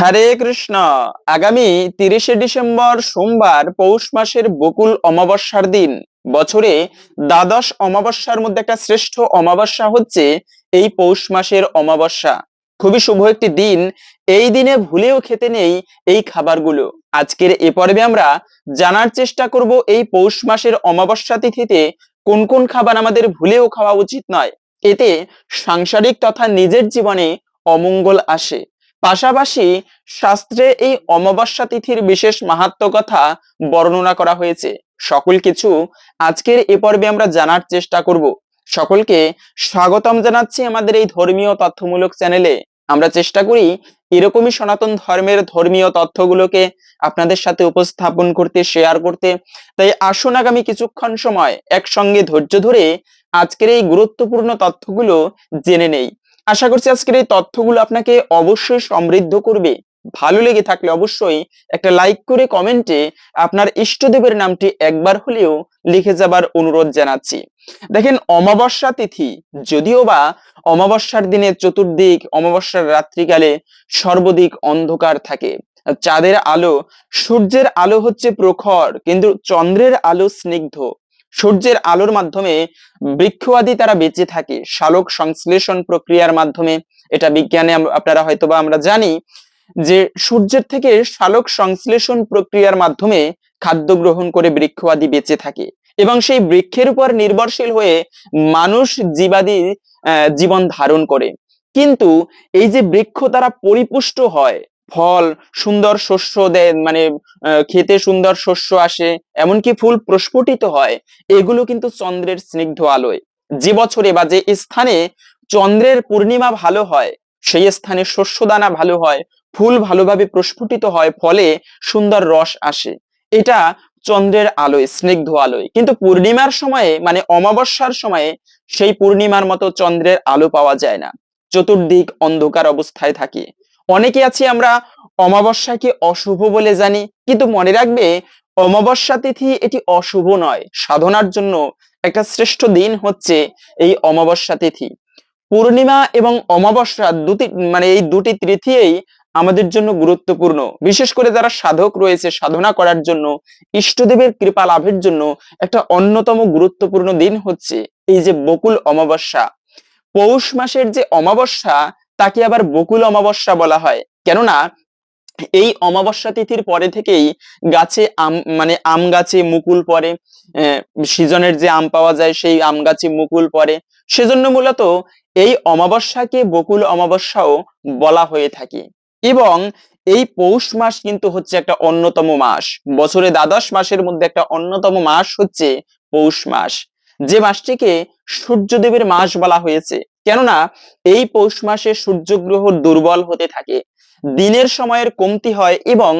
হরে কৃষ্ণ। আগামী তিরিশে ডিসেম্বর সোমবার পৌষ মাসের বকুল অমাবস্যার দিন। বছরে দ্বাদশ অমাবস্যার মধ্যে একটা শ্রেষ্ঠ অমাবস্যা হচ্ছে এই পৌষ মাসের অমাবস্যা। খুবই শুভ একটি দিন। এই দিনে ভুলেও খেতে নেই এই খাবারগুলো। আজকের এ পর্বে আমরা জানার চেষ্টা করব এই পৌষ মাসের অমাবস্যা তিথিতে কোন কোন খাবার আমাদের ভুলেও খাওয়া উচিত নয়। এতে সাংসারিক তথা নিজের জীবনে অমঙ্গল আসে। পাশাপাশি শাস্ত্রে এই অমাবস্যা তিথির বিশেষ মাহাত্ম কথা বর্ণনা করা হয়েছে। সকল কিছু আজকের এ পর্বে আমরা জানার চেষ্টা করব। সকলকে স্বাগতম জানাচ্ছি আমাদের এই ধর্মীয় তথ্যমূলক চ্যানেলে। আমরা চেষ্টা করি এরকমই সনাতন ধর্মের ধর্মীয় তথ্যগুলোকে আপনাদের সাথে উপস্থাপন করতে শেয়ার করতে। তাই আসুন আগামী কিছুক্ষণ সময় একসঙ্গে ধৈর্য ধরে আজকের এই গুরুত্বপূর্ণ তথ্যগুলো জেনে নেই। আশা করছি আজকের এই তথ্যগুলো আপনাকে অবশ্যই সমৃদ্ধ করবে। ভালো লেগে থাকলে অবশ্যই একটা লাইক করে কমেন্টে আপনার ইষ্টদেবের নামটি একবার হলেও লিখে যাবার অনুরোধ জানাচ্ছি। দেখেন, অমাবস্যা তিথি, যদিও বা অমাবস্যার দিনে চতুর্দিক অমাবস্যার রাত্রিকালে সর্বদিক অন্ধকার থাকে। চাঁদের আলো, সূর্যের আলো হচ্ছে প্রখর, কিন্তু চন্দ্রের আলো স্নিগ্ধ। সূর্যের আলোর মাধ্যমে বৃক্ষ আদি তারা বেঁচে থাকে। শালক সংশ্লেষণ প্রক্রিয়ার মাধ্যমে। এটা বিজ্ঞানে আপনারা হয়তোবা আমরা জানি যে সূর্যের থেকে শালক সংশ্লেষণ প্রক্রিয়ার মাধ্যমে খাদ্য গ্রহণ করে বৃক্ষ আদি বেঁচে থাকে এবং সেই বৃক্ষের উপর নির্ভরশীল হয়ে মানুষ জীবাদি জীবন ধারণ করে। কিন্তু এই যে বৃক্ষ তারা পরিপুষ্ট হয় ফল, সুন্দর শস্য দেয় মানে খেতে সুন্দর শস্য আসে, এমনকি ফুল প্রস্ফুটিত হয়, এগুলো কিন্তু চন্দ্রের স্নিগ্ধ আলোয়। যে বছরে বা যে স্থানে চন্দ্রের পূর্ণিমা ভালো হয়, সেই স্থানে শস্যদানা ভালো হয়, ফুল ভালোভাবে প্রস্ফুটিত হয়, ফলে সুন্দর রস আসে। এটা চন্দ্রের আলোয়, স্নিগ্ধ আলোয়। কিন্তু পূর্ণিমার সময়ে মানে অমাবস্যার সময়ে, সেই পূর্ণিমার মতো চন্দ্রের আলো পাওয়া যায় না। চতুর্দিক অন্ধকার অবস্থায় থাকে। অনেকে আছি আমরা অমাবস্যাকে অশুভ বলে জানি, কিন্তু মনে রাখবে, অমাবস্যা তিথি এটি অশুভ নয়, সাধনার জন্য একটা শ্রেষ্ঠ দিন হচ্ছে এই অমাবস্যা তিথি। পূর্ণিমা এবং অমাবস্যা দুটি মানে এই দুটি তিথিয়েই আমাদের জন্য গুরুত্বপূর্ণ। বিশেষ করে যারা সাধক রয়েছে, সাধনা করার জন্য, ইষ্টদেবের কৃপা লাভের জন্য একটা অন্যতম গুরুত্বপূর্ণ দিন হচ্ছে এই যে বকুল অমাবস্যা। পৌষ মাসের যে অমাবস্যা তাকে আবার বকুল অমাবস্যা বলা হয়। কেননা, এই অমাবস্যা তিথির পরে থেকেই গাছে আম মানে আম গাছে মুকুল পড়ে সিজনের যে আম পাওয়া যায় সেই আম গাছে মুকুল পড়ে। সেজন্য মূলত এই অমাবস্যাকে বকুল অমাবস্যাও বলা হয়ে থাকে। এবং এই পৌষ মাস কিন্তু হচ্ছে একটা অন্যতম মাস। বছরে দ্বাদশ মাসের মধ্যে একটা অন্যতম মাস হচ্ছে পৌষ মাস। যে মাসটিকে সূর্যদেবের মাস বলা হয়েছে। কেননা এই পৌষ মাসে সূর্যগ্রহ দুর্বল হতে থাকে। দিনের সময়ের কমতি হয় এবং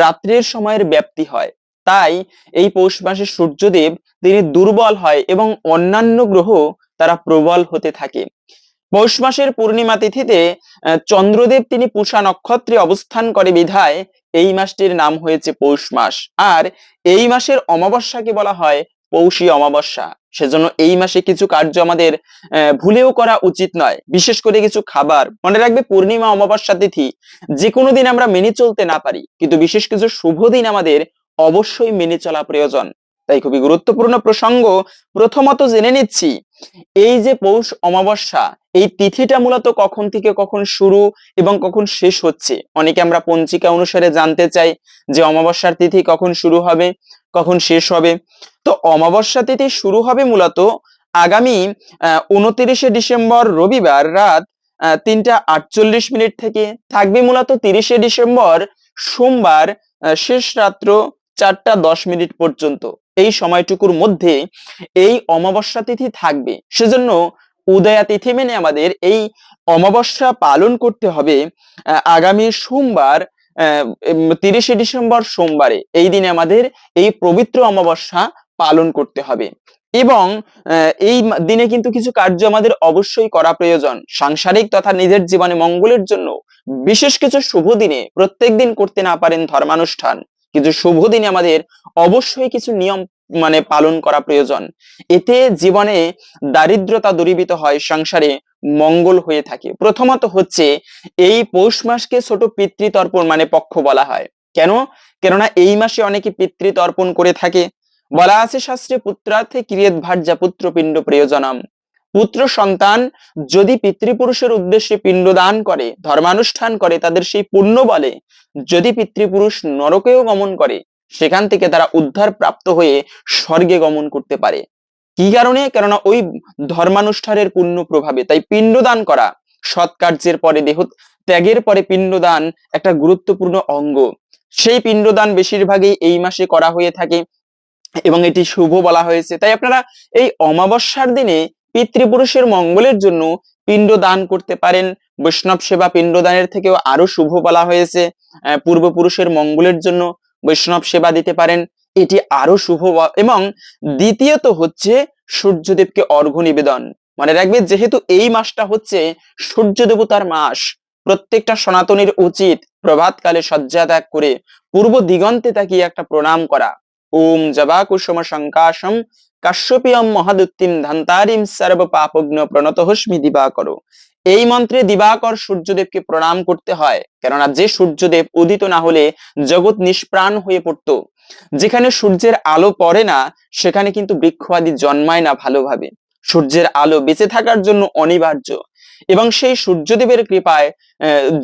রাত্রির সময়ের ব্যাপ্তি হয়। তাই এই পৌষ মাসে সূর্যদেব তিনি দুর্বল হয় এবং অন্যান্য গ্রহ তারা প্রবল হতে থাকে। পৌষ মাসের পূর্ণিমা তিথিতে চন্দ্রদেব তিনি পূষা নক্ষত্রে অবস্থান করে বিধায় এই মাসটির নাম হয়েছে পৌষ মাস। আর এই মাসের অমাবস্যাকে বলা হয় পৌষী অমাবস্যা। সেজন্য এই মাসে কিছু কার্য আমাদের ভুলেও করা উচিত নয়। বিশেষ করে কিছু খাবার। মনে রাখবে পূর্ণিমা, অমাবস্যা তিথি যে কোনো দিন আমরা মেনে চলতে না পারি। কিন্তু বিশেষ কিছু শুভ দিন আমাদের অবশ্যই মেনে চলা প্রয়োজন। তাই খুবই গুরুত্বপূর্ণ প্রসঙ্গ প্রথমত জেনে নিচ্ছি। এই যে পৌষ অমাবস্যা, এই তিথিটা মূলত কখন থেকে কখন শুরু এবং কখন শেষ হচ্ছে? অনেকে আমরা পঞ্জিকা অনুসারে জানতে চাই যে অমাবস্যার তিথি কখন শুরু হবে, কখন শেষ হবে। তো অমাবস্যা তিথি শুরু হবে মূলত আগামী উনত্রিশে ডিসেম্বর রবিবার রাত তিনটা আটচল্লিশ মিনিট থেকে। থাকবে মূলত তিরিশে ডিসেম্বর সোমবার শেষ রাত্র চারটা দশ মিনিট পর্যন্ত। এই সময়টুকুর মধ্যে এই অমাবস্যা তিথি থাকবে। সেজন্য উদয়া তিথি মেনে আমাদের এই অমাবস্যা পালন করতে হবে আগামী সোমবার তিরিশে ডিসেম্বর সোমবারে। এই দিনে আমাদের এই পবিত্র অমাবস্যা পালন করতে হবে। এবং এই দিনে কিন্তু কিছু কার্য আমাদের অবশ্যই করা প্রয়োজন। সাংসারিক তথা নিজের জীবনে মঙ্গলের জন্য বিশেষ কিছু শুভ দিনে প্রত্যেক দিন করতে না পারেন ধর্মানুষ্ঠান। কিন্তু শুভ দিনে আমাদের অবশ্যই কিছু নিয়ম মানে পালন করা প্রয়োজন। এতে জীবনে দারিদ্রতা দূরীভূত হয়, সংসারে মঙ্গল হয়ে থাকে। প্রথমত হচ্ছে, এই পৌষ মাসকে ছোট পিতৃতর্পণ মানে পক্ষ বলা হয়। কেন? কেননা এই মাসে অনেকে পিতৃতর্পণ করে থাকে। বলা আছে শাস্ত্রে, পুত্রার্থে ক্রিয়েত ভার্যা পুত্র পিণ্ড প্রয়োজনম। পুত্র সন্তান যদি পিতৃপুরুষের উদ্দেশ্যে পিণ্ডদান করে, ধর্মানুষ্ঠান করে, তাদের সেই পুণ্য বলে, যদি পিতৃপুরুষ নরকেও গমন করে, সেখান থেকে তারা উদ্ধার প্রাপ্ত হয়ে স্বর্গে গমন করতে পারে। কি কারণে? কেননা ওই ধর্মানুষ্ঠানের পুণ্য প্রভাবে। তাই পিণ্ডদান করা সৎ কার্যের পরে দেহ, ত্যাগের পরে পিণ্ডদান একটা গুরুত্বপূর্ণ অঙ্গ। সেই পিণ্ডদান বেশিরভাগই এই মাসে করা হয়ে থাকে এবং এটি শুভ বলা হয়েছে। তাই আপনারা এই অমাবস্যার দিনে পিতৃপুরুষের মঙ্গলের জন্য পিণ্ড দান করতে পারেন। বৈষ্ণব সেবা পিণ্ডদানের থেকেও আরও শুভ বলা হয়েছে। পূর্বপুরুষের মঙ্গলের জন্য বৈষ্ণব সেবা দিতে পারেন। এটি আরও শুভ এবং দ্বিতীয়ত হচ্ছে সূর্যদেবকে অর্ঘ্য নিবেদন। মনে রাখবে, যেহেতু এই মাসটা হচ্ছে সূর্য দেবতার মাস, প্রত্যেকটা সনাতনীর উচিত প্রভাতকালে শয্যা ত্যাগ করে পূর্ব দিগন্তে তাকিয়ে একটা প্রণাম করা। ওম জবা কুসুম শঙ্কাশম কাশ্যপিয়ম মহাদুত্তিম ধান্তারিম সর্ব পাপগ্ন প্রণত হস্মি দিবাকর। এই মন্ত্রে দিবাকর সূর্যদেবকে প্রণাম করতে হয়, কেননা যে সূর্যদেব উদিত না হলে জগৎ নিষ্প্রাণ হয়ে পড়তো। যেখানে সূর্যের আলো পড়ে না, সেখানে কিন্তু বৃক্ষ আদি জন্মায় না ভালোভাবে। সূর্যের আলো বেঁচে থাকার জন্য অনিবার্য। এবং সেই সূর্যদেবের কৃপায়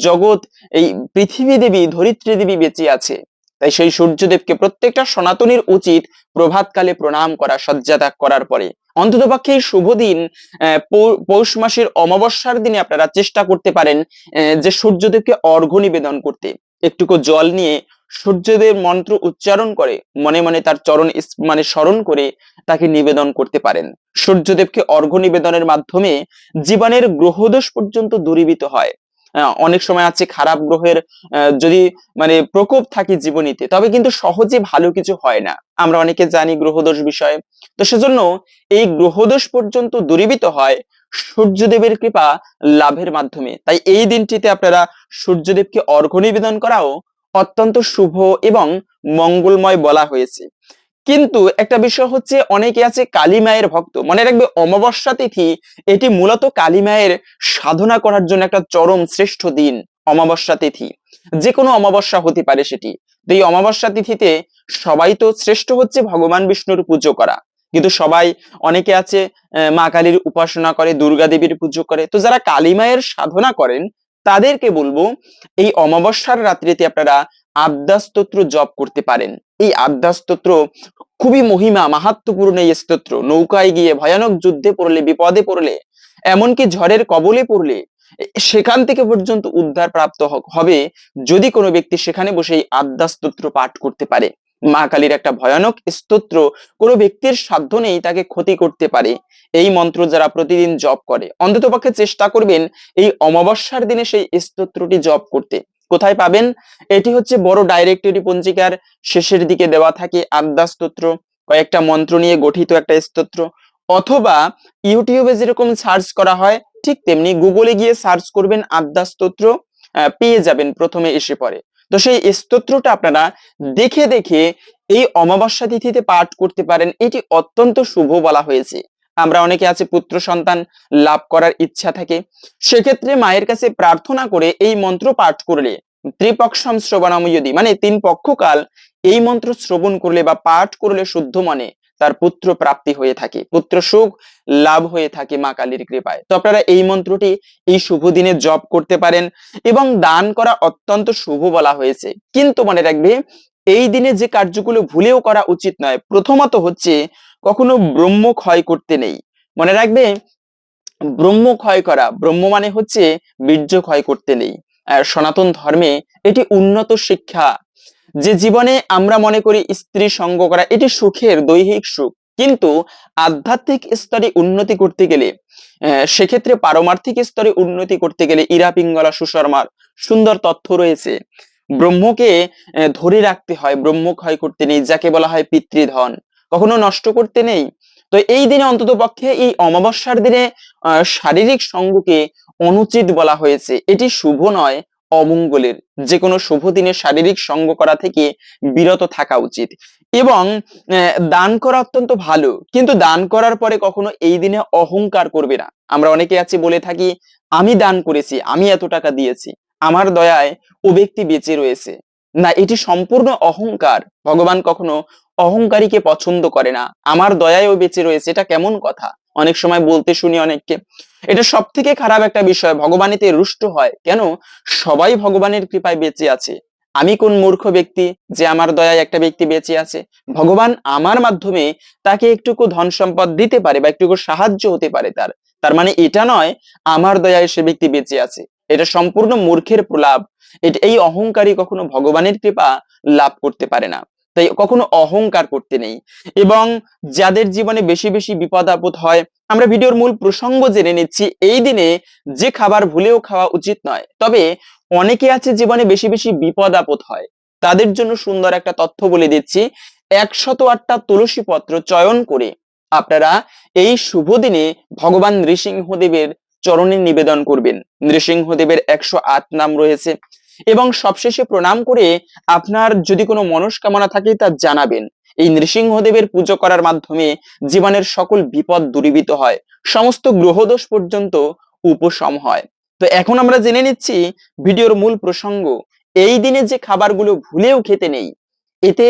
জগৎ এই পৃথিবী দেবী, ধরিত্রী দেবী বেঁচে আছে। তাই সেই সূর্যদেবকে প্রত্যেকটা সনাতনীর উচিত প্রভাতকালে প্রণাম করা শয্যাত্যাগ করার পরে। অন্তত পক্ষে এই শুভ দিন পৌষ মাসের অমাবস্যার দিনে আপনারা চেষ্টা করতে পারেন যে সূর্যদেবকে অর্ঘ্য নিবেদন করতে। একটুকু জল নিয়ে সূর্যদেব মন্ত্র উচ্চারণ করে, মনে মনে তার চরণ মানে স্মরণ করে তাকে নিবেদন করতে পারেন। সূর্যদেবকে অর্ঘ্য নিবেদনের মাধ্যমে জীবনের গ্রহদোষ পর্যন্ত দূরীভূত হয়। অনেক সময় আছে খারাপ গ্রহের যদি মানে প্রকোপ থাকে জীবনীতে, তবে কিন্তু সহজে ভালো কিছু হয় না। আমরা অনেকে জানি গ্রহদোষ বিষয়ে। তো সেজন্য এই গ্রহদোষ পর্যন্ত দূরীভূত হয় সূর্যদেবের কৃপা লাভের মাধ্যমে। তাই এই দিনটিতে আপনারা সূর্যদেবকে অর্ঘ্য নিবেদন করাও অত্যন্ত শুভ এবং মঙ্গলময় বলা হয়েছে। কিন্তু একটা বিষয় হচ্ছে, অনেকে আছে কালী মায়ের ভক্ত। মনে রাখবে, অমাবস্যা তিথি, এটি মূলত কালী মায়ের সাধনা করার জন্য একটা চরম শ্রেষ্ঠ দিন, অমাবস্যা তিথি। যে কোনো অমাবস্যা হতে পারে সেটি। তো এই অমাবস্যা তিথিতে সবাই তো শ্রেষ্ঠ হচ্ছে ভগবান বিষ্ণুর পুজো করা। কিন্তু সবাই, অনেকে আছে মা কালীর উপাসনা করে, দুর্গা দেবীর পুজো করে। তো যারা কালী মায়ের সাধনা করেন, তাদেরকে বলব, এই অমাবস্যার রাত্রিতে আপনারা আদ্যাস্তোত্র জপ করতে পারেন। এই আদ্যাস্তোত্র খুবই মহিমা মাহাত্মপূর্ণ এই স্তোত্র। নৌকায় গিয়ে ভয়ানক যুদ্ধে পড়লে, বিপদে পড়লে, এমনকি ঝড়ের কবলে পড়লে, সেখান থেকে পর্যন্ত উদ্ধার প্রাপ্ত হবে যদি কোনো ব্যক্তি সেখানে বসে এই আদ্যাস্তোত্র পাঠ করতে পারে। মা কালীর একটা ভয়ানক স্তোত্র কোনো ব্যক্তির সাধ্য নেই তাকে ক্ষতি করতে পারে। এই মন্ত্র যারা প্রতিদিন জপ করে, অন্ততপক্ষে চেষ্টা করবেন এই অমাবস্যার দিনে সেই স্তোত্রটি জপ করতে। কোথায় পাবেন? এটি হচ্ছে বড় ডাইরেক্টরি পঞ্জিকার শেষের দিকে দেওয়া থাকে আদ্যা স্তোত্র, কয়েকটা মন্ত্র নিয়ে গঠিত একটা স্তোত্র। অথবা ইউটিউবে যেরকম সার্চ করা হয়, ঠিক তেমনি গুগলে গিয়ে সার্চ করবেন আদ্যা স্তোত্র পেয়ে যাবেন প্রথমে এসে পড়ে। তো সেই স্তোত্রটা আপনারা দেখে দেখে এই অমাবস্যা তিথিতে পাঠ করতে পারেন। এটি অত্যন্ত শুভ বলা হয়েছে। আমরা অনেকে আছে, পুত্র সন্তান লাভ করার ইচ্ছা থাকে। সেক্ষেত্রে মায়ের কাছে প্রার্থনা করে এই মন্ত্র পাঠ করলে, ত্রিপক্ষম শ্রবণাময়দি মানে তিন পক্ষকাল এই মন্ত্র শ্রবণ করলে বা পাঠ করলে শুদ্ধ মনে তার পুত্র প্রাপ্তি হয়ে থাকে, পুত্র সুখ লাভ হয়ে থাকে মা কালীর কৃপায়। তো আপনারা এই মন্ত্রটি এই শুভ দিনে জপ করতে পারেন এবং দান করা অত্যন্ত শুভ বলা হয়েছে। কিন্তু মনে রাখবে, এই দিনে যে কার্যগুলো ভুলেও করা উচিত নয়, প্রথমত হচ্ছে কখনো ব্রহ্ম ক্ষয় করতে নেই। মনে রাখবে, ব্রহ্ম ক্ষয় করা, ব্রহ্ম মানে হচ্ছে বীর্য ক্ষয় করতে নেই। সনাতন ধর্মে এটি উন্নত শিক্ষা। যে জীবনে আমরা মনে করি স্ত্রী সঙ্গ করা, এটি সুখের, দৈহিক সুখ। কিন্তু আধ্যাত্মিক স্তরে উন্নতি করতে গেলে সেক্ষেত্রে পারমার্থিক স্তরে উন্নতি করতে গেলে ইরা, পিঙ্গলা, সুশর্মার সুন্দর তথ্য রয়েছে। ব্রহ্মকে ধরে রাখতে হয়, ব্রহ্ম ক্ষয় করতে নেই, যাকে বলা হয় পিতৃধন। কখনো নষ্ট করতে নেই। তো এই দিনে অন্তত পক্ষে এই অমাবস্যার দিনে শারীরিক সঙ্গকে অনুচিত বলা হয়েছে। এটি শুভ নয়, অমঙ্গলের। যে কোনো শুভ দিনে শারীরিক সঙ্গ করা থেকে বিরত থাকা উচিত। এবং দান করা অত্যন্ত ভালো। কিন্তু দান করার পরে কখনো এই দিনে অহংকার করবে না। আমরা অনেকে আছি বলে থাকি, আমি দান করেছি, আমি এত টাকা দিয়েছি। আমার দয়ায় ও ব্যক্তি বেঁচে রয়েছে। না, এটি সম্পূর্ণ অহংকার। ভগবান কখনো অহংকারীকে পছন্দ করে না। আমার দয়ায়ও বেঁচে রয়েছে, এটা কেমন কথা? অনেক সময় বলতে শুনি অনেককে। এটা সব থেকে খারাপ একটা বিষয় ভগবান এতে রুষ্ট হয়। কেন? সবাই ভগবানের কৃপায় বেঁচে আছে। আমি কোন মূর্খ ব্যক্তি যে আমার দয়ায় একটা ব্যক্তি বেঁচে আছে? ভগবান আমার মাধ্যমে তাকে একটুকু ধন সম্পদ দিতে পারে বা একটুকু সাহায্য হতে পারে তার। তার মানে এটা নয়, আমার দয়ায় সে ব্যক্তি বেঁচে আছে। এটা সম্পূর্ণ মূর্খের প্রলাপ। এটা, এই অহংকারী কখনো ভগবানের কৃপা লাভ করতে পারে না। তাই কখনো অহংকার করতে নেই। এবং যাদের জীবনে বেশি বেশি বিপদ আপদ হয়, আমরা ভিডিওর মূল প্রসঙ্গ জেনে নিচ্ছি, এই দিনে যে খাবার ভুলেও খাওয়া উচিত নয়। তবে অনেকে আছে জীবনে বেশি বেশি বিপদ আপদ হয়। তাদের জন্য সুন্দর একটা তথ্য বলে দিচ্ছি একশত আটটা তুলসী পত্র চয়ন করে আপনারা এই শুভ দিনে ভগবান নৃসিংহদেবের চরণে নিবেদন করবেন। নৃসিংহদেবের একশো আট নাম রয়েছে। এবং সবশেষে প্রণাম করে আপনার যদি কোনো মনস্কামনা থাকে তা জানাবেন। এই নৃসিংহদেবের পুজো করার মাধ্যমে জীবনের সকল বিপদ দূরীভূত হয়। সমস্ত গ্রহদোষ পর্যন্ত উপশম হয়। তো এখন আমরা জেনে নিচ্ছি ভিডিওর মূল প্রসঙ্গ। এই দিনে যে খাবারগুলো ভুলেও খেতে নেই, এতে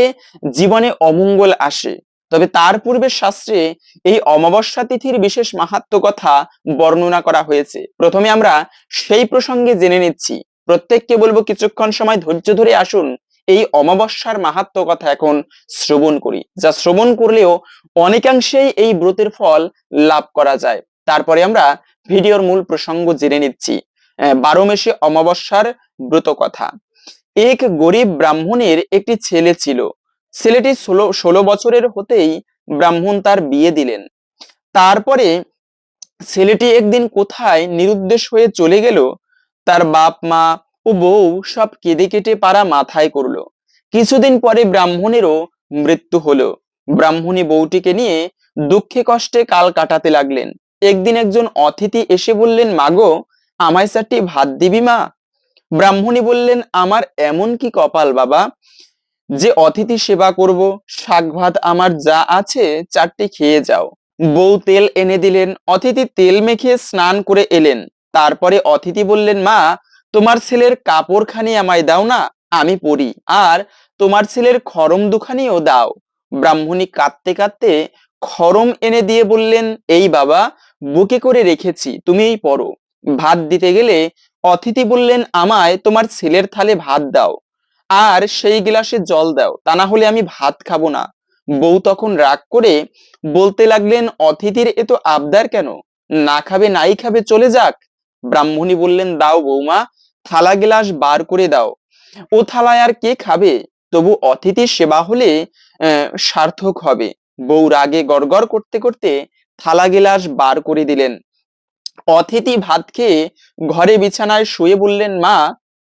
জীবনে অমঙ্গল আসে। তবে তার পূর্বে শাস্ত্রে এই অমাবস্যা তিথির বিশেষ মাহাত্ম কথা বর্ণনা করা হয়েছে। প্রথমে আমরা সেই প্রসঙ্গে জেনে নিচ্ছি। প্রত্যেককে বলব কিছুক্ষণ সময় ধৈর্য ধরে আসুন, এই অমাবস্যার মাহাত্ম কথা এখন শ্রবণ করি। যা শ্রবণ করলেও অনেকাংশেই এই ব্রতের ফল লাভ করা যায়। তারপরে আমরা ভিডিওর মূল প্রসঙ্গ জেনে নিচ্ছি। বারো মেশে অমাবস্যার ব্রত কথা। এক গরিব ব্রাহ্মণের একটি ছেলে ছিল। ছেলেটি ষোলো ষোলো বছরের হতেই ব্রাহ্মণ তার বিয়ে দিলেন। তারপরে ছেলেটি একদিন কোথায় নিরুদ্দেশ হয়ে চলে গেল, তার বাপ, মা ও বউ সব কেঁদে কেটে পাড়া মাথায় করল। কিছুদিন পরে ব্রাহ্মণেরও মৃত্যু হলো। ব্রাহ্মণী বউটিকে নিয়ে দুঃখে কষ্টে কাল কাটাতে লাগলেন। একদিন একজন অতিথি এসে বললেন মাগো আমায় চারটি ভাত দিবি মা? ব্রাহ্মণী বললেন, আমার এমন কি কপাল বাবা? যে অতিথি সেবা করব, শাক ভাত আমার যা আছে চারটি খেয়ে যাও। বউ তেল এনে দিলেন, অতিথি তেল মেখে স্নান করে এলেন। তারপরে অতিথি বললেন, মা, তোমার ছেলের কাপড়খানি আমায় দাও না, আমি পরি। আর তোমার ছেলের খরম দুখানিও দাও। ব্রাহ্মণী কাঁদতে কাঁদতে খরম এনে দিয়ে বললেন, এই বাবা, বুকে করে রেখেছি, তুমিই পড়ো ভাত দিতে গেলে অতিথি বললেন, আমায় তোমার ছেলের থালে ভাত দাও। আর সেই গিলাসে জল দাও, তা না হলে আমি ভাত খাব না। বউ তখন রাগ করে বলতে লাগলেন, অতিথির এ তো আবদার কেন? না খাবে, নাই খাবে, চলে যাক। ব্রাহ্মণী বললেন, দাও বৌমা, থালা গিলাস বার করে দাও। ও থালায় আর কে খাবে? তবু অতিথির সেবা হলে সার্থক হবে। বউ রাগে গড়গড় করতে করতে থালা গিলাস বার করে দিলেন। অতিথি ভাত খেয়ে ঘরে বিছানায় শুয়ে বললেন, মা,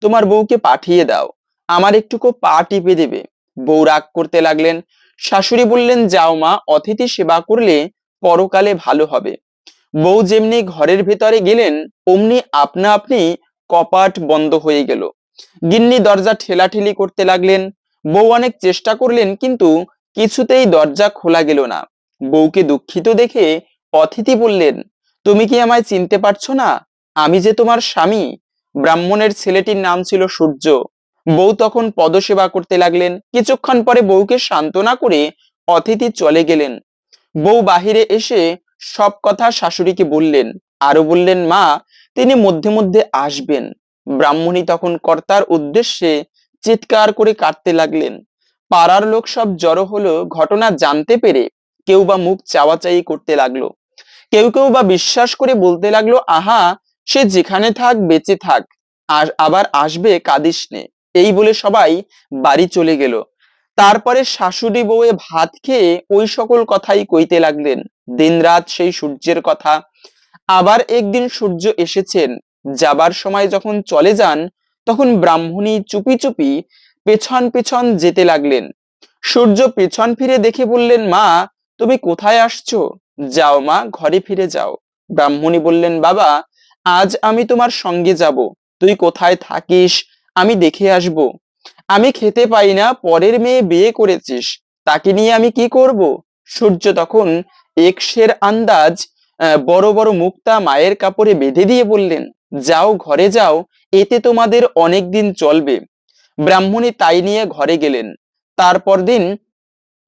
তোমার বউকে পাঠিয়ে দাও। আমার একটুকু পা টিপে দেবে। বউ রাগ করতে লাগলেন। শাশুড়ি বললেন, যাও মা, অতিথি সেবা করলে পরকালে ভালো হবে। বউ যেমনি ঘরের ভেতরে গেলেন, অমনি আপনা আপনি কপাট বন্ধ হয়ে গেল। গিন্নি দরজা ঠেলাঠেলি করতে লাগলেন। বউ অনেক চেষ্টা করলেন, কিন্তু কিছুতেই দরজা খোলা গেল না। বউকে দুঃখিত দেখে অতিথি বললেন, তুমি কি আমায় চিনতে পারছ না? আমি যে তোমার স্বামী। ব্রাহ্মণের ছেলেটির নাম ছিল সূর্য। বউ তখন পদসেবা করতে লাগলেন। কিছুক্ষণ পরে বউকে সান্ত্বনা করে অতিথি চলে গেলেন। বউ বাহিরে এসে সব কথা শাশুড়িকে বললেন। আরও বললেন, মা, তিনি মধ্যে মধ্যে আসবেন। ব্রাহ্মণী তখন কর্তার উদ্দেশ্যে চিৎকার করে কাটতে লাগলেন। পাড়ার লোক সব জড়ো হলো ঘটনা জানতে পেরে কেউ বা মুখ চাওয়াচাই করতে লাগল। কেউ কেউ বা বিশ্বাস করে বলতে লাগল, আহা, সে যেখানে থাক, বেঁচে থাক। আর আবার আসবে কাঁদিস নে। এই বলে সবাই বাড়ি চলে গেল। তারপরে শাশুড়ি বউয়ে ভাত খেয়ে ওই সকল কথাই কইতে লাগলেন। দিনরাত সেই সূর্যের কথা। আবার একদিন সূর্য এসেছেন। যাবার সময় যখন চলে যান, তখন ব্রাহ্মণী চুপি চুপি পেছন পেছন যেতে লাগলেন। সূর্য পেছন ফিরে দেখে বললেন, মা, তুমি কোথায় আসছো? যাও মা, ঘরে ফিরে যাও। ব্রাহ্মণী বললেন, বাবা, আজ আমি তোমার সঙ্গে যাব। তুই কোথায় থাকিস? আমি দেখে আসব। আমি খেতে পাই না, পরের মেয়ে বিয়ে করেছিস, তাকে নিয়ে আমি কি করব? সূর্য তখন এক্সের আন্দাজ বড় বড় মুক্তা মায়ের কাপড়ে বেঁধে দিয়ে বললেন, যাও ঘরে যাও, এতে তোমাদের অনেক দিন চলবে। ব্রাহ্মণী তাই নিয়ে ঘরে গেলেন। তারপর দিন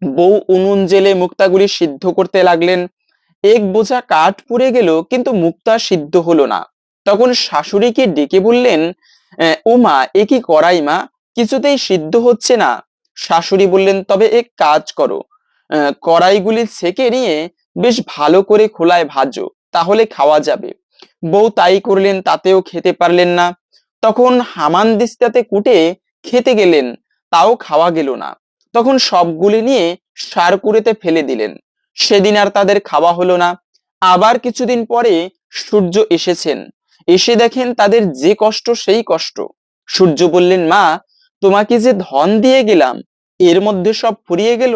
বউ উনুন জেলে মুক্তাগুলি সিদ্ধ করতে লাগলেন। এক বোঝা কাঠ পুড়ে গেল, কিন্তু মুক্তা সিদ্ধ হলো না। তখন শাশুড়িকে ডেকে বললেন "আহ, ও মা এ কি করাই মা? কিছুতেই সিদ্ধ হচ্ছে না। শাশুড়ি বললেন তবে এক কাজ করো। কড়াইগুলি ছেঁকে নিয়ে বেশ ভালো করে খোলায় ভাজো তাহলে খাওয়া যাবে। বউ তাই করলেন তাতেও খেতে পারলেন না। তখন হামান দিস্তাতে কুটে খেতে গেলেন তাও খাওয়া গেল না। তখন সবগুলি নিয়ে সার কুড়েতে ফেলে দিলেন। সেদিন আর তাদের খাওয়া হলো না। আবার কিছুদিন পরে সূর্য এসেছেন। এসে দেখেন তাদের যে কষ্ট, সেই কষ্ট। সূর্য বললেন, মা, তোমাকে যে ধন দিয়ে গেলাম, এর মধ্যে সব ফুরিয়ে গেল?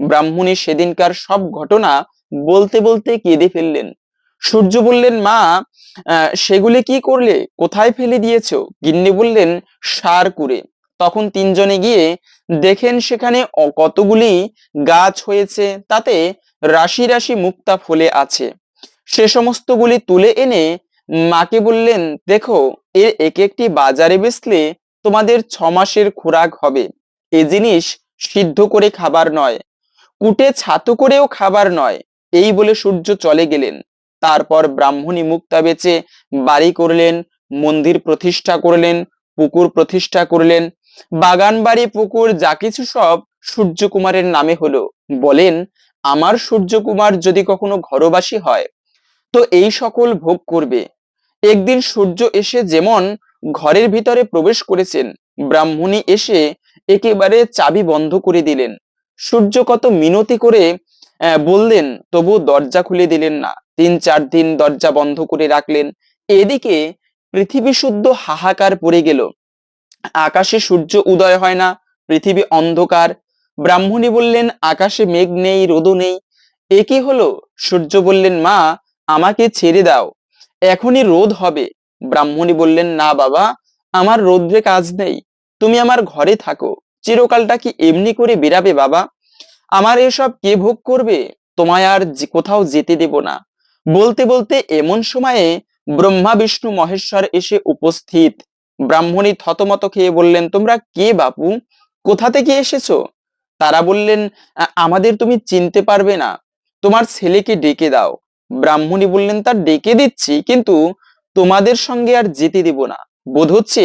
ব্রাহ্মণী সেদিনকার সব ঘটনা বলতে বলতে কেঁদে ফেললেন। সূর্য বললেন, মা সেগুলি কি করলে? কোথায় ফেলে দিয়েছ? গিন্নি বললেন, সার কুড়ে। তখন তিনজনে গিয়ে, দেখেন সেখানে কতগুলি গাছ হয়েছে, তাতে রাশি রাশি মুক্তা ফলে আছে। সে সমস্তগুলি তুলে এনে মাকে বললেন, দেখো এর এক একটি বাজারে বেচলে তোমাদের ছ মাসের খোরাক হবে। এ জিনিস সিদ্ধ করে খাবার নয়, কুটে ছাতু করেও খাবার নয়। এই বলে সূর্য চলে গেলেন। তারপর ব্রাহ্মণী মুক্তা বেচে বাড়ি করলেন, মন্দির প্রতিষ্ঠা করলেন, পুকুর প্রতিষ্ঠা করলেন। বাগান, বাড়ি, পুকুর, যা কিছু সব সূর্যকুমারের নামে হলো। বলেন, আমার সূর্যকুমার যদি কখনো ঘরবাসী হয়, তো এই সকল ভোগ করবে। একদিন সূর্য এসে যেমন ঘরের ভিতরে প্রবেশ করেছেন, ব্রাহ্মণী এসে একেবারে চাবি বন্ধ করে দিলেন। সূর্য কত মিনতি করে বললেন তবু দরজা খুলে দিলেন না। তিন চার দিন দরজা বন্ধ করে রাখলেন। এদিকে পৃথিবী শুদ্ধ হাহাকার পড়ে গেল। আকাশে সূর্য উদয় হয় না, পৃথিবী অন্ধকার। ব্রাহ্মণী বললেন, আকাশে মেঘ নেই, রোদও নেই। এ কি হলো? সূর্য বললেন, মা, আমাকে ছেড়ে দাও। এখনই রোদ হবে। ব্রাহ্মণী বললেন, না বাবা, আমার রোদ্রে কাজ নেই। তুমি আমার ঘরে থাকো। চিরকালটা কি এমনি করে বেরাবে বাবা? আমার এসব কে ভোগ করবে? তোমায় আর কোথাও যেতে দেব না। বলতে বলতে এমন সময়ে ব্রহ্মা, বিষ্ণু, মহেশ্বর এসে উপস্থিত। ব্রাহ্মণী থতমত খেয়ে বললেন, তোমরা কে বাপু? কোথা থেকে এসেছ? তারা বললেন, "আ- আমাদের তুমি চিনতে পারবে না। তোমার ছেলেকে ডেকে দাও। ব্রাহ্মণী বললেন তার ডেকে দিচ্ছি, কিন্তু তোমাদের সঙ্গে আর যেতে দেব না। বোধ হচ্ছে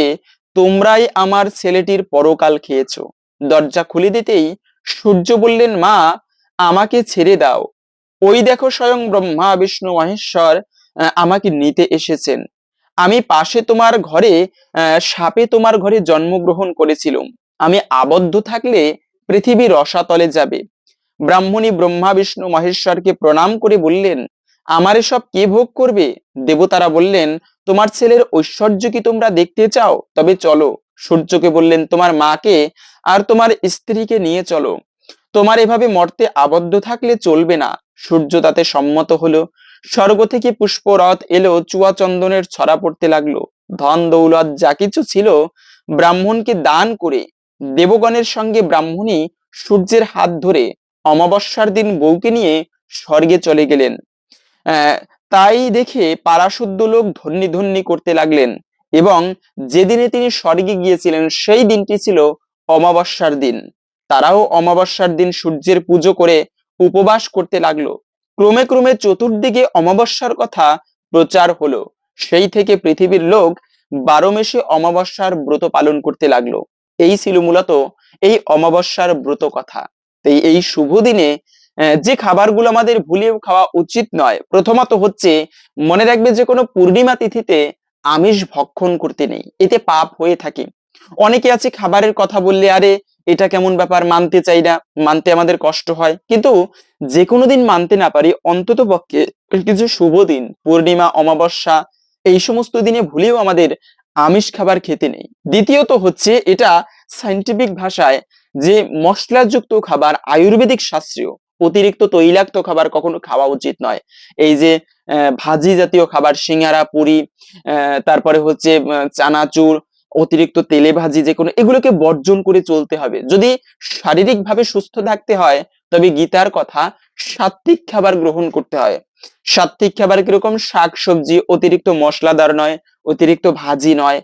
তোমরাই আমার ছেলেটির পরকাল খেয়েছ। দরজা খুলে দিতেই সূর্য বললেন, মা, আমাকে ছেড়ে দাও। ওই দেখো স্বয়ং ব্রহ্মা, বিষ্ণু, মহেশ্বর আমাকে নিতে এসেছেন। আমি পাশে তোমার ঘরে সাপে তোমার ঘরে জন্মগ্রহণ করেছিলাম। আমি আবদ্ধ থাকলে পৃথিবী রসাতলে যাবে। ব্রাহ্মণী ব্রহ্মা, বিষ্ণু, মহেশ্বরকে প্রণাম করে বললেন আমার এসব কে ভোগ করবে? দেবতারা বললেন, তোমার ছেলের ঐশ্বর্য কি তোমরা দেখতে চাও? তবে চলো। সূর্যকে বললেন, তোমার মাকে আর তোমার স্ত্রীকে নিয়ে চলো। তোমার এভাবে মর্তে আবদ্ধ থাকলে চলবে না। সূর্য তাতে সম্মত হলো। স্বর্গ থেকে পুষ্পরথ এলো, চুয়া চন্দনের ছড়া পড়তে লাগল। ধন দৌলত যা কিছু ছিল, ব্রাহ্মণকে দান করে দেবগণের সঙ্গে ব্রাহ্মণী সূর্যের হাত ধরে অমাবস্যার দিন বউকে নিয়ে স্বর্গে চলে গেলেন। তাই দেখে পারাশুদ্ধ লোক ধন্যি ধন্যি করতে লাগলেন এবং যেদিনে তিনি স্বর্গে গিয়েছিলেন, সেই দিনটি ছিল অমাবস্যার দিন। তারাও অমাবস্যার দিন সূর্যের পুজো করে উপবাস করতে লাগল। ক্রমে ক্রমে চতুর্দিকে অমাবস্যার কথা প্রচার হলো। সেই থেকে পৃথিবীর লোক বারো মেশে অমাবস্যার ব্রত পালন করতে লাগল। এই ছিল মূলত এই অমাবস্যার ব্রত কথা। তাই এই শুভ দিনে যে খাবারগুলো আমাদের ভুলেও খাওয়া উচিত নয়। প্রথমত হচ্ছে, মনে রাখবে যে কোনো পূর্ণিমা তিথিতে আমিষ ভক্ষণ করতে নেই। এতে পাপ হয়ে থাকে। অনেকে আছে খাবারের কথা বললে, আরে, এটা কেমন ব্যাপার, মানতে চাই না। মানতে আমাদের কষ্ট হয়। কিন্তু যে কোনো দিন মানতে না পারি, অন্তত পক্ষে কিছু শুভ দিন, পূর্ণিমা, অমাবস্যা, এই সমস্ত দিনে ভুলেও আমাদের আমিষ খাবার খেতে নেই। দ্বিতীয়ত হচ্ছে, এটা সাইন্টিফিক ভাষায় যে মশলাযুক্ত খাবার আয়ুর্বেদিক শাস্ত্রীয়। অতিরিক্ত তৈলাক্ত খাবার কখনো খাওয়া উচিত নয়। এই যে ভাজি জাতীয় খাবার, সিঙ্গারা, পুরি তারপরে হচ্ছে চানাচুর, অতিরিক্ত তেলে ভাজি যে কোনো এগুলোকে বর্জন করে চলতে হবে। যদি শারীরিকভাবে সুস্থ থাকতে হয়, তবে গীতার কথা সাত্বিক খাবার গ্রহণ করতে হয়। সাত্বিক খাবার কীরকম? শাক সবজি অতিরিক্ত মশলাদার নয়, অতিরিক্ত ভাজি নয়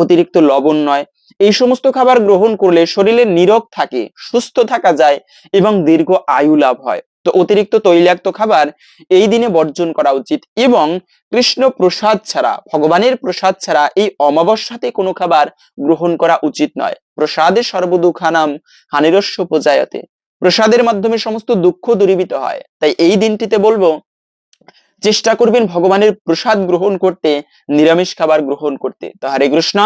অতিরিক্ত লবণ নয় এই সমস্ত খাবার গ্রহণ করলে শরীরে নিরোগ থাকে, সুস্থ থাকা যায় এবং দীর্ঘ আয়ু লাভ হয়। তো অতিরিক্ত তৈলাক্ত খাবার এই দিনে বর্জন করা উচিত এবং কৃষ্ণ প্রসাদ ছাড়া, ভগবানের প্রসাদ ছাড়া এই অমাবস্যাতে কোনো খাবার গ্রহণ করা উচিত নয়। প্রসাদে সর্বদুঃখানাম হানিরস্য পূজায়তে প্রসাদের মাধ্যমে সমস্ত দুঃখ দূরীভূত হয়। তাই এই দিনটিতে বলব, চেষ্টা করবেন ভগবানের প্রসাদ গ্রহণ করতে, নিরামিষ খাবার গ্রহণ করতে। তো হরে কৃষ্ণ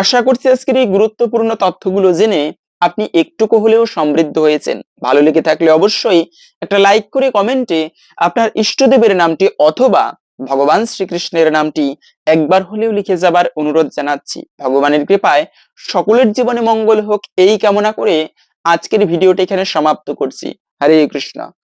আশা করছি আজকের এই গুরুত্বপূর্ণ তথ্যগুলো জেনে আপনি একটুকু হলেও সমৃদ্ধ হয়েছেন। ভালো লেগে থাকলে অবশ্যই একটা লাইক করে কমেন্টে আপনার ইষ্টদেবের নামটি অথবা ভগবান শ্রীকৃষ্ণের নামটি একবার হলেও লিখে যাবার অনুরোধ জানাচ্ছি। ভগবানের কৃপায় সকলের জীবনে মঙ্গল হোক, এই কামনা করে আজকের ভিডিওটি এখানে সমাপ্ত করছি। হরে কৃষ্ণ।